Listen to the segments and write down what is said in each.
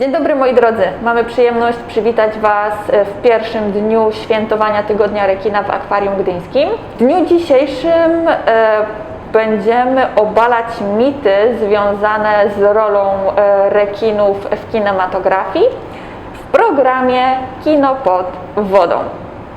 Dzień dobry moi drodzy. Mamy przyjemność przywitać Was w pierwszym dniu świętowania Tygodnia Rekina w Akwarium Gdyńskim. W dniu dzisiejszym e, będziemy obalać mity związane z rolą e, rekinów w kinematografii w programie Kino pod wodą.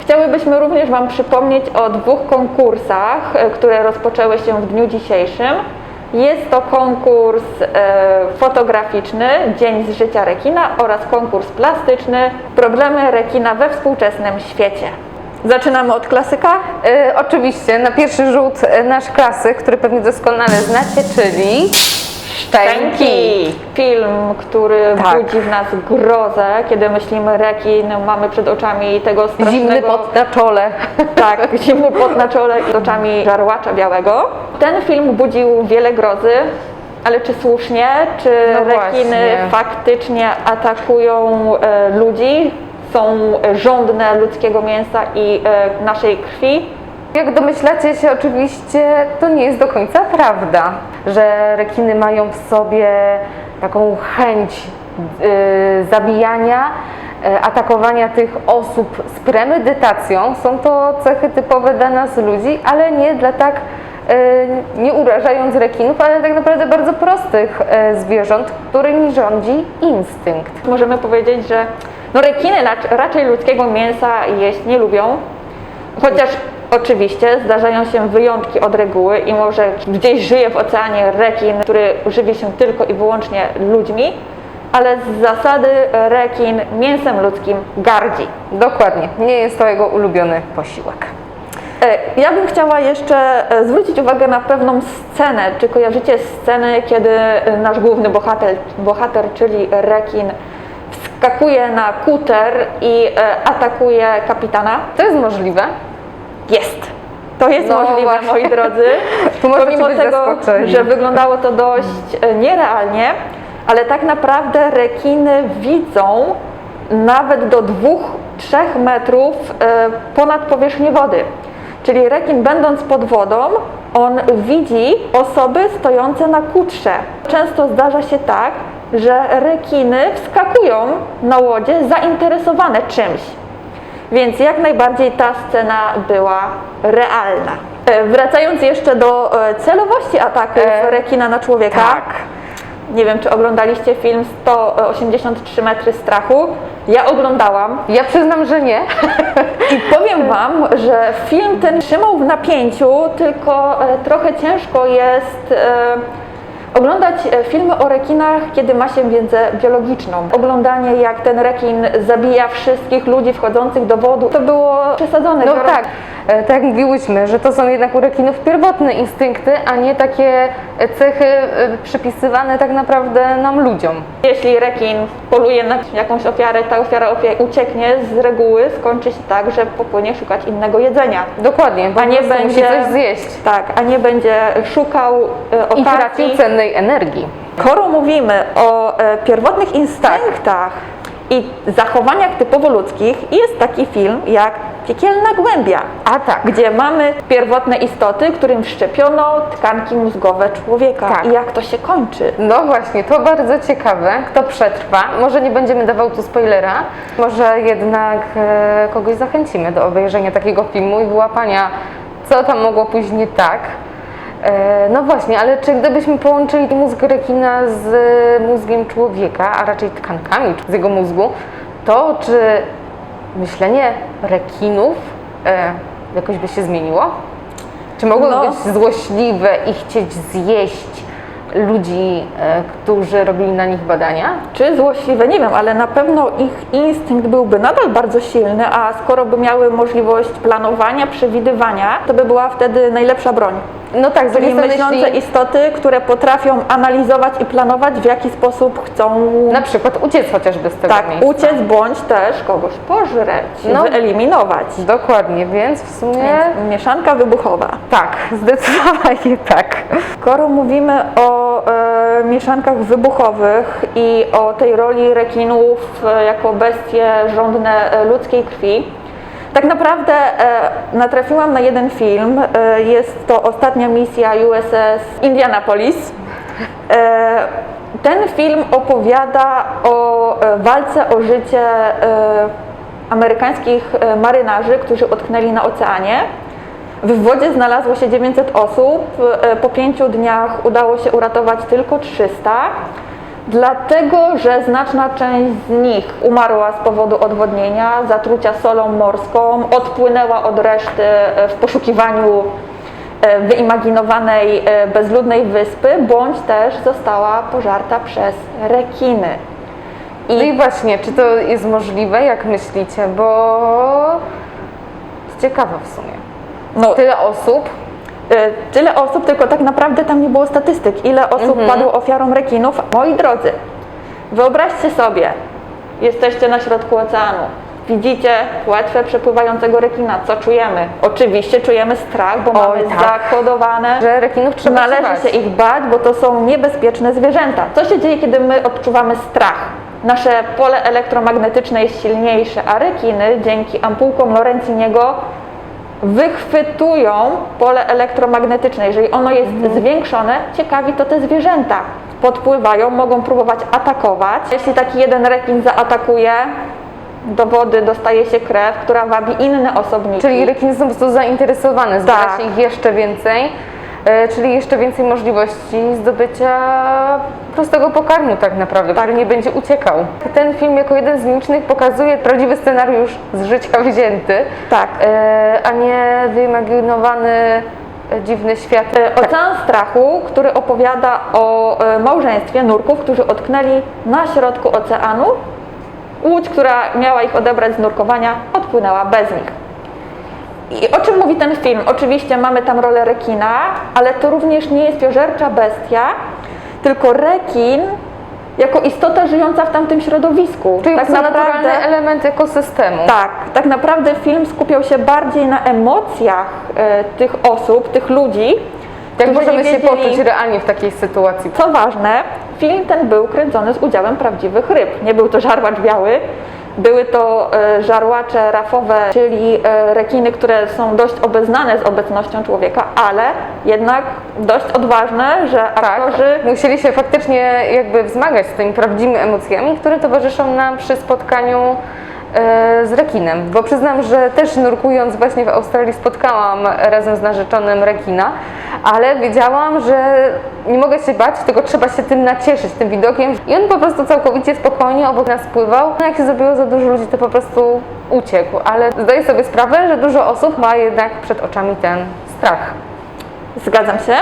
Chciałybyśmy również Wam przypomnieć o dwóch konkursach, e, które rozpoczęły się w dniu dzisiejszym. Jest to konkurs e, fotograficzny Dzień z życia rekina oraz konkurs plastyczny Problemy rekina we współczesnym świecie. Zaczynamy od klasyka. E, oczywiście, na pierwszy rzut e, nasz klasyk, który pewnie doskonale znacie, czyli Szczęki. Film, który Tak. budzi w nas grozę, kiedy myślimy rekin, mamy przed oczami tego strasznego... Zimny pot na czole. Tak, zimny pot na czole z oczami żarłacza białego. Ten film budził wiele grozy, ale czy słusznie, czy No rekiny właśnie. faktycznie atakują e, ludzi, są żądne ludzkiego mięsa i e, naszej krwi? Jak domyślacie się, oczywiście to nie jest do końca prawda, że rekiny mają w sobie taką chęć y, zabijania, y, atakowania tych osób z premedytacją. Są to cechy typowe dla nas ludzi, ale nie dla tak, y, nie urażając rekinów, ale tak naprawdę bardzo prostych y, zwierząt, którymi rządzi instynkt. Możemy powiedzieć, że no rekiny rac- raczej ludzkiego mięsa jeść nie lubią, chociaż oczywiście zdarzają się wyjątki od reguły i może gdzieś żyje w oceanie rekin, który żywi się tylko i wyłącznie ludźmi, ale z zasady rekin mięsem ludzkim gardzi. Dokładnie, nie jest to jego ulubiony posiłek. E, Ja bym chciała jeszcze e, zwrócić uwagę na pewną scenę. Czy kojarzycie scenę, kiedy e, nasz główny bohater, bohater czyli rekin, wskakuje na kuter i atakuje kapitana? To jest możliwe. Jest! To jest No możliwe, właśnie. moi drodzy. Tu Pomimo tego, że wyglądało to dość e, nierealnie, ale tak naprawdę rekiny widzą nawet do 2-3 metrów e, ponad powierzchnię wody. Czyli rekin będąc pod wodą, on widzi osoby stojące na kutrze. Często zdarza się tak, że rekiny wskakują na łodzie zainteresowane czymś. Więc jak najbardziej ta scena była realna. E, Wracając jeszcze do e, celowości ataków E, rekina na człowieka. tak. Nie wiem, czy oglądaliście film 183 metry strachu. Ja oglądałam Ja przyznam, że nie. i powiem Wam, że film ten trzymał w napięciu, tylko e, trochę ciężko jest e, oglądać e, filmy o rekinach, kiedy ma się wiedzę biologiczną. Oglądanie, jak ten rekin zabija wszystkich ludzi wchodzących do wody, to było przesadzone. No tak, e, tak jak mówiłyśmy, że to są jednak u rekinów pierwotne instynkty, a nie takie e, cechy przypisywane tak naprawdę nam ludziom. Jeśli rekin poluje na jakąś ofiarę, ta ofiara ucieknie, z reguły skończy się tak, że popłynie szukać innego jedzenia. Dokładnie, bo A nie musi będzie coś zjeść. Tak, a nie będzie szukał I okazji. tracił cennej energii. Skoro mówimy o e, pierwotnych instynktach i zachowaniach typowo ludzkich, jest taki film jak Piekielna Głębia, A tak, gdzie mamy pierwotne istoty, którym wszczepiono tkanki mózgowe człowieka. Tak. I jak to się kończy? no właśnie, to bardzo ciekawe, kto przetrwa. Może nie będziemy dawał tu spoilera, może jednak e, kogoś zachęcimy do obejrzenia takiego filmu i wyłapania, co tam mogło pójść nie tak. E, No właśnie, ale czy gdybyśmy połączyli mózg rekina z mózgiem człowieka, a raczej tkankami z jego mózgu, to czy myślenie rekinów e, jakoś by się zmieniło? Czy mogłyby No. być złośliwe i chcieć zjeść ludzi, e, którzy robili na nich badania? Czy złośliwe? Nie wiem, ale na pewno ich instynkt byłby nadal bardzo silny, a skoro by miały możliwość planowania, przewidywania, to by była wtedy najlepsza broń. No tak, z myślące istoty, które potrafią analizować i planować, w jaki sposób chcą na przykład uciec chociażby z tego tak, miejsca. uciec bądź też kogoś pożreć, No. wyeliminować. Dokładnie, więc w sumie Więc mieszanka wybuchowa. tak, zdecydowanie tak. Skoro mówimy o e, mieszankach wybuchowych i o tej roli rekinów e, jako bestie żądne e, ludzkiej krwi, tak naprawdę e, natrafiłam na jeden film. E, jest to ostatnia misja USS Indianapolis. E, ten film opowiada o walce o życie amerykańskich marynarzy, którzy utknęli na oceanie. W wodzie znalazło się 900 osób. Po pięciu dniach udało się uratować tylko 300, dlatego że znaczna część z nich umarła z powodu odwodnienia, zatrucia solą morską, odpłynęła od reszty e, w poszukiwaniu e, wyimaginowanej e, bezludnej wyspy, bądź też została pożarta przez rekiny. No i właśnie, czy to jest możliwe, jak myślicie? Bo jest ciekawe w sumie. No, Tyle osób, Tyle osób, tylko tak naprawdę tam nie było statystyk, ile osób Mhm. padło ofiarą rekinów. Moi drodzy, wyobraźcie sobie, jesteście na środku oceanu, widzicie płetwę przepływającego rekina, co czujemy? Oczywiście czujemy strach, bo Oj, mamy tak. zakodowane, że rekinów trzeba należy się ich bać, bo to są niebezpieczne zwierzęta. Co się dzieje, kiedy my odczuwamy strach? Nasze pole elektromagnetyczne jest silniejsze, a rekiny dzięki ampułkom Lorenziniego wychwytują pole elektromagnetyczne. Jeżeli ono jest zwiększone, ciekawi to te zwierzęta. Podpływają, mogą próbować atakować. Jeśli taki jeden rekin zaatakuje, do wody dostaje się krew, która wabi inne osobniki. Czyli rekiny są po prostu zainteresowane, zbiera Tak. się ich jeszcze więcej, czyli jeszcze więcej możliwości zdobycia prostego pokarmu tak naprawdę, który nie będzie uciekał. Ten film jako jeden z nielicznych pokazuje prawdziwy scenariusz z życia wzięty, Tak. e, a nie wyimaginowany e, dziwny świat. Ocean Strachu, który opowiada o e, małżeństwie nurków, którzy utknęli na środku oceanu. Łódź, która miała ich odebrać z nurkowania, odpłynęła bez nich. I o czym mówi ten film? Oczywiście mamy tam rolę rekina, ale to również nie jest piożercza bestia, tylko rekin jako istota żyjąca w tamtym środowisku. Czyli tak naturalny element ekosystemu. tak, tak naprawdę film skupiał się bardziej na emocjach e, tych osób, tych ludzi. Jak możemy się poczuć realnie w takiej sytuacji? Co ważne, film ten był kręcony z udziałem prawdziwych ryb. Nie był to żarłacz biały, były to e, żarłacze rafowe, czyli e, rekiny, które są dość obeznane z obecnością człowieka, ale jednak dość odważne, że Tak, aktorzy musieli się faktycznie jakby wzmagać z tymi prawdziwymi emocjami, które towarzyszą nam przy spotkaniu z rekinem. Bo przyznam, że też nurkując właśnie w Australii spotkałam razem z narzeczonym rekina, ale wiedziałam, że nie mogę się bać, tylko trzeba się tym nacieszyć, tym widokiem. I on po prostu całkowicie spokojnie obok nas pływał. No jak się zrobiło za dużo ludzi, to po prostu uciekł. Ale zdaję sobie sprawę, że dużo osób ma jednak przed oczami ten strach. Zgadzam się.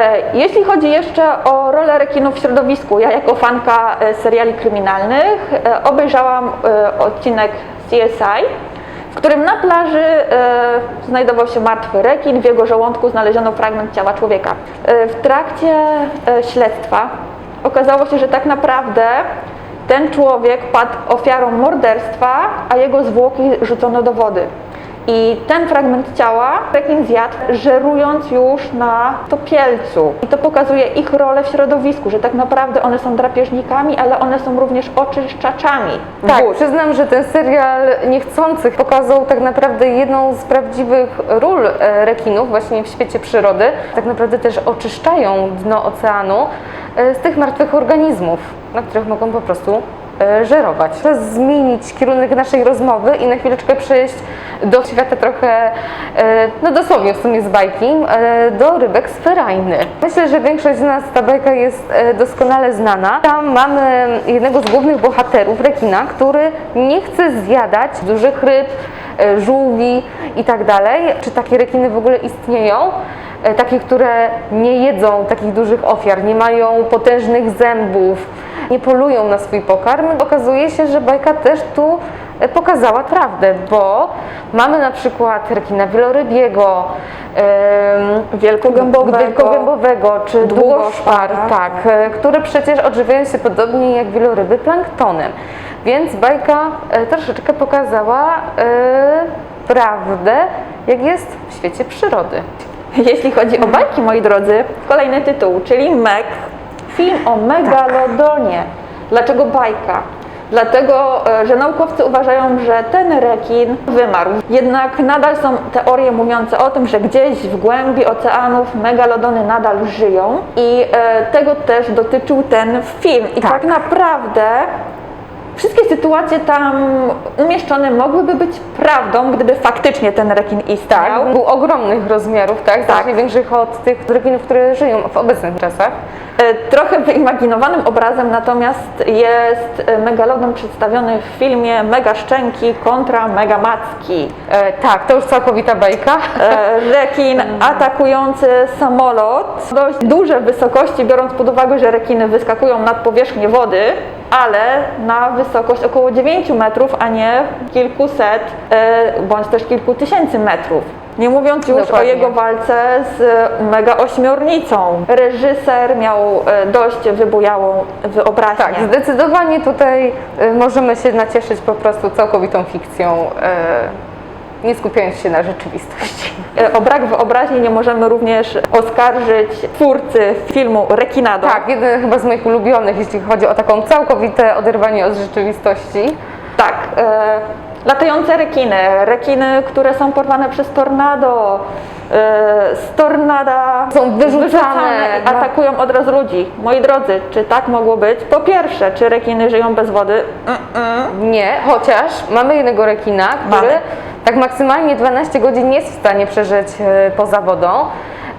E, Jeśli chodzi jeszcze o rolę rekinów w środowisku, ja jako fanka e, seriali kryminalnych e, obejrzałam odcinek CSI, w którym na plaży znajdował się martwy rekin, w jego żołądku znaleziono fragment ciała człowieka. W trakcie śledztwa okazało się, że tak naprawdę ten człowiek padł ofiarą morderstwa, a jego zwłoki rzucono do wody. I ten fragment ciała rekin zjadł, żerując już na topielcu. I to pokazuje ich rolę w środowisku, że tak naprawdę one są drapieżnikami, ale one są również oczyszczaczami Tak, wód. przyznam, że ten serial niechcących pokazał tak naprawdę jedną z prawdziwych ról e, rekinów właśnie w świecie przyrody. Tak naprawdę też oczyszczają dno oceanu e, z tych martwych organizmów, na których mogą po prostu żerować. Czas zmienić kierunek naszej rozmowy i na chwileczkę przejść do świata trochę, e, no dosłownie w sumie z bajki, e, do rybek sferajny. Myślę, że większość z nas ta bajka jest e, doskonale znana. Tam mamy jednego z głównych bohaterów, rekina, który nie chce zjadać dużych ryb, e, żółwi i tak dalej. Czy takie rekiny w ogóle istnieją? E, Takie, które nie jedzą takich dużych ofiar, nie mają potężnych zębów, nie polują na swój pokarm. Okazuje się, że bajka też tu e, pokazała prawdę, bo mamy na przykład rekina wielorybiego, Wielkogębowego. wielkogębowego czy długoszpar, Długoszpara. tak, e, które przecież odżywiają się podobnie jak wieloryby planktonem. Więc bajka e, troszeczkę pokazała prawdę, jak jest w świecie przyrody. Jeśli chodzi o bajki, moi drodzy, kolejny tytuł, czyli Meg, film o megalodonie. Dlaczego bajka? Dlatego, e, że naukowcy uważają, że ten rekin wymarł. Jednak nadal są teorie mówiące o tym, że gdzieś w głębi oceanów megalodony nadal żyją i e, tego też dotyczył ten film. I tak, Tak. naprawdę Wszystkie sytuacje tam umieszczone mogłyby być prawdą, gdyby faktycznie ten rekin istniał. Tak, był ogromnych rozmiarów, tak? Znacznie większych od tych rekinów, które żyją w obecnych czasach. E, Trochę wyimaginowanym obrazem natomiast jest e, megalodon przedstawiony w filmie Mega Szczęki kontra Mega Macki. E, tak, to już całkowita bajka. E, Rekin atakujący samolot, dość duże wysokości, biorąc pod uwagę, że rekiny wyskakują nad powierzchnię wody, ale na wysokość około 9 metrów, a nie kilkuset e, bądź też kilku tysięcy metrów. Nie mówiąc już Dokładnie. o jego walce z mega ośmiornicą. Reżyser miał e, dość wybujałą wyobraźnię. Tak, zdecydowanie tutaj e, możemy się nacieszyć po prostu całkowitą fikcją, nie skupiając się na rzeczywistości. E, O brak wyobraźni nie możemy również oskarżyć twórcy filmu Rekinado. Tak, jeden chyba z moich ulubionych, jeśli chodzi o taką całkowite oderwanie od rzeczywistości. Tak, e, latające rekiny, rekiny, które są porwane przez tornado, e, z tornada Są wyrzucane i na- atakują od razu ludzi. Moi drodzy, czy tak mogło być? Po pierwsze, czy rekiny żyją bez wody? Mm-mm. Nie, chociaż mamy jednego rekina, który Mamy. Tak maksymalnie 12 godzin nie jest w stanie przeżyć e, poza wodą.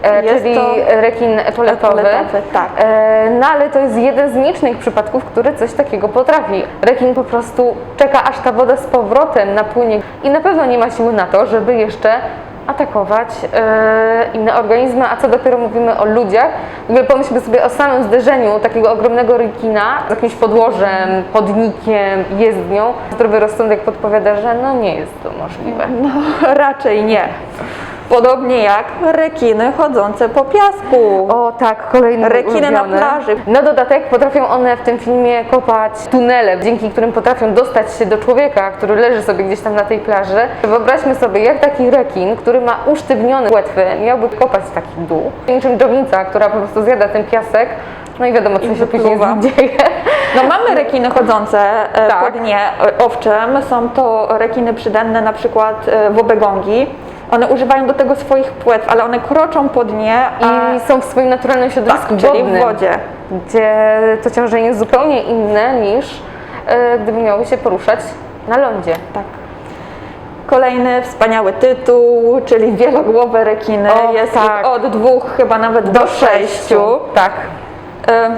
e, Jest czyli rekin epoletowy. epoletowy, tak. E, No ale to jest jeden z nielicznych przypadków, który coś takiego potrafi. Rekin po prostu czeka, aż ta woda z powrotem napłynie i na pewno nie ma siły na to, żeby jeszcze atakować e, inne organizmy, a co dopiero mówimy o ludziach. W ogóle pomyślmy sobie o samym zderzeniu takiego ogromnego rekina z jakimś podłożem, chodnikiem, jezdnią. Zdrowy rozsądek podpowiada, że no nie jest to możliwe. No, raczej nie. Podobnie jak rekiny chodzące po piasku. O tak, kolejny Rekiny na ulubiony. plaży. Na dodatek potrafią one w tym filmie kopać tunele, dzięki którym potrafią dostać się do człowieka, który leży sobie gdzieś tam na tej plaży. Wyobraźmy sobie, jak taki rekin, który ma usztywnione płetwy, miałby kopać taki dół. Niczym dżownica, która po prostu zjada ten piasek. No i wiadomo, co I się później z nim dzieje. No mamy rekiny chodzące e, Tak. po dnie, owczem. Są to rekiny przydenne na przykład e, wobegongi. One używają do tego swoich płetw, ale one kroczą po dnie, a I są w swoim naturalnym środowisku tak, czyli wodnym, w wodzie. gdzie to ciążenie jest zupełnie inne niż e, gdyby miały się poruszać na lądzie. Tak. Kolejny wspaniały tytuł, czyli wielogłowe rekiny. O, Jest tak. od dwóch chyba nawet do, sześciu. Tak. E,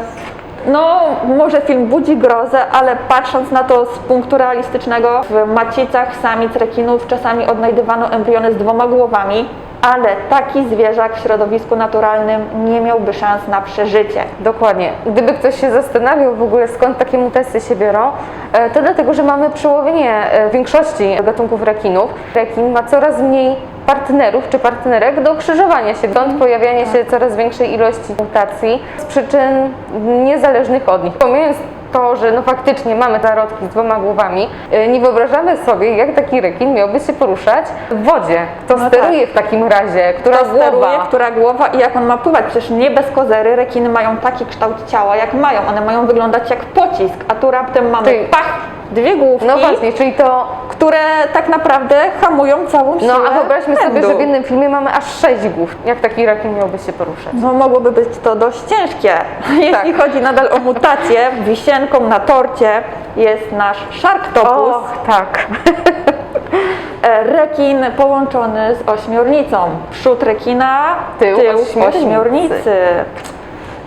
No, może film budzi grozę, ale patrząc na to z punktu realistycznego, w macicach samic rekinów czasami odnajdywano embriony z dwoma głowami, ale taki zwierzak w środowisku naturalnym nie miałby szans na przeżycie. Dokładnie. Gdyby ktoś się zastanawiał w ogóle skąd takie mutacje się biorą, e, to dlatego, że mamy przełowienie e, większości gatunków rekinów. Rekin ma coraz mniej partnerów czy partnerek do krzyżowania się, stąd pojawianie się coraz większej ilości mutacji z przyczyn niezależnych od nich. Pomijając to, że no faktycznie mamy zarodki z dwoma głowami, e, nie wyobrażamy sobie, jak taki rekin miałby się poruszać w wodzie. Kto No steruje w takim razie? Która Kto steruje, głowa? która głowa i jak on ma pływać? Przecież nie bez kozery rekiny mają taki kształt ciała, jak mają. One mają wyglądać jak pocisk, a tu raptem mamy Czyli- pach, dwie główki, No właśnie, czyli to które tak naprawdę hamują całą siłę No a wyobraźmy sobie, pędu. że w jednym filmie mamy aż sześć głów. Jak taki rekin miałby się poruszać? No mogłoby być to dość ciężkie. Jeśli chodzi nadal o mutację, wisienką na torcie jest nasz sharktopus, Och, tak. e, rekin połączony z ośmiornicą. Przód rekina, Tył tył, ośmiornicy. ośmiornicy.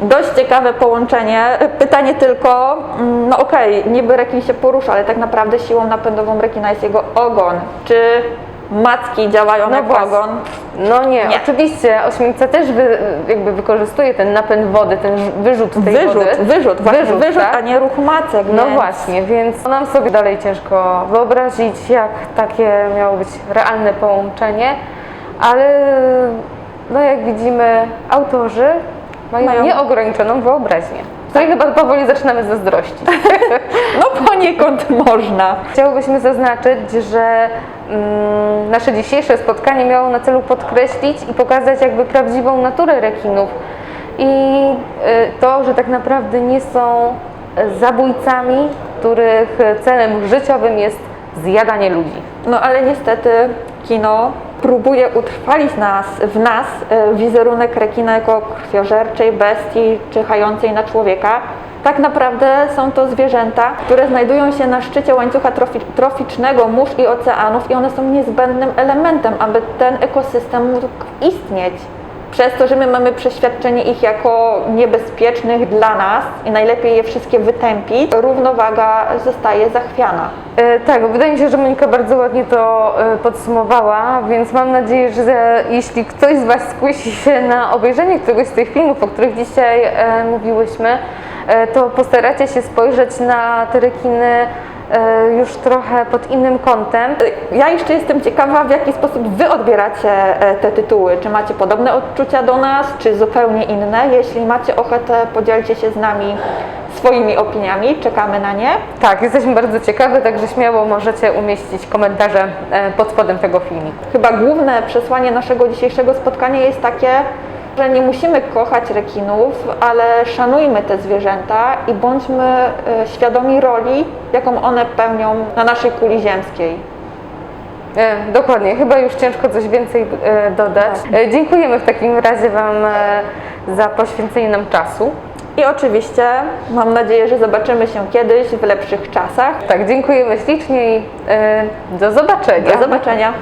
Dość ciekawe połączenie. Pytanie tylko, mm, no okej, niby rekin się porusza, ale tak naprawdę siłą napędową rekina jest jego ogon. Czy macki działają No jak właśnie. ogon? No nie, Nie. oczywiście ośmiornica też wy, jakby wykorzystuje ten napęd wody, ten wyrzut tej Wyrzut, wody. wyrzut, właśnie wyrzut, Wyrzut, tak? a nie ruch macek. No więc... właśnie, więc nam sobie dalej ciężko wyobrazić, jak takie miało być realne połączenie, ale no jak widzimy, autorzy mają, Mają- nieograniczoną wyobraźnię. Której chyba powoli zaczynamy zazdrościć. No poniekąd można. Chciałybyśmy zaznaczyć, że mm, nasze dzisiejsze spotkanie miało na celu podkreślić i pokazać jakby prawdziwą naturę rekinów i y, to, że tak naprawdę nie są zabójcami, których celem życiowym jest zjadanie ludzi. No ale niestety kino próbuje utrwalić nas, w nas e, wizerunek rekina jako krwiożerczej bestii czyhającej na człowieka. Tak naprawdę są to zwierzęta, które znajdują się na szczycie łańcucha trofi, troficznego mórz i oceanów i one są niezbędnym elementem, aby ten ekosystem mógł istnieć. Przez to, że my mamy przeświadczenie ich jako niebezpiecznych dla nas i najlepiej je wszystkie wytępić, równowaga zostaje zachwiana. E, Tak, wydaje mi się, że Monika bardzo ładnie to e, podsumowała, więc mam nadzieję, że jeśli ktoś z Was skusi się na obejrzenie któregoś z tych filmów, o których dzisiaj e, mówiłyśmy, e, to postaracie się spojrzeć na te rekiny już trochę pod innym kątem. Ja jeszcze jestem ciekawa, w jaki sposób Wy odbieracie e, te tytuły. Czy macie podobne odczucia do nas, czy zupełnie inne? Jeśli macie ochotę, podzielcie się z nami swoimi opiniami, czekamy na nie. Tak, jesteśmy bardzo ciekawe, także śmiało możecie umieścić komentarze e, pod spodem tego filmiku. Chyba główne przesłanie naszego dzisiejszego spotkania jest takie, że nie musimy kochać rekinów, ale szanujmy te zwierzęta i bądźmy e, świadomi roli, jaką one pełnią na naszej kuli ziemskiej. E, dokładnie, chyba już ciężko coś więcej e, dodać. E, dziękujemy w takim razie Wam za poświęcenie nam czasu. I oczywiście mam nadzieję, że zobaczymy się kiedyś w lepszych czasach. Tak, dziękujemy ślicznie i do zobaczenia. Do zobaczenia.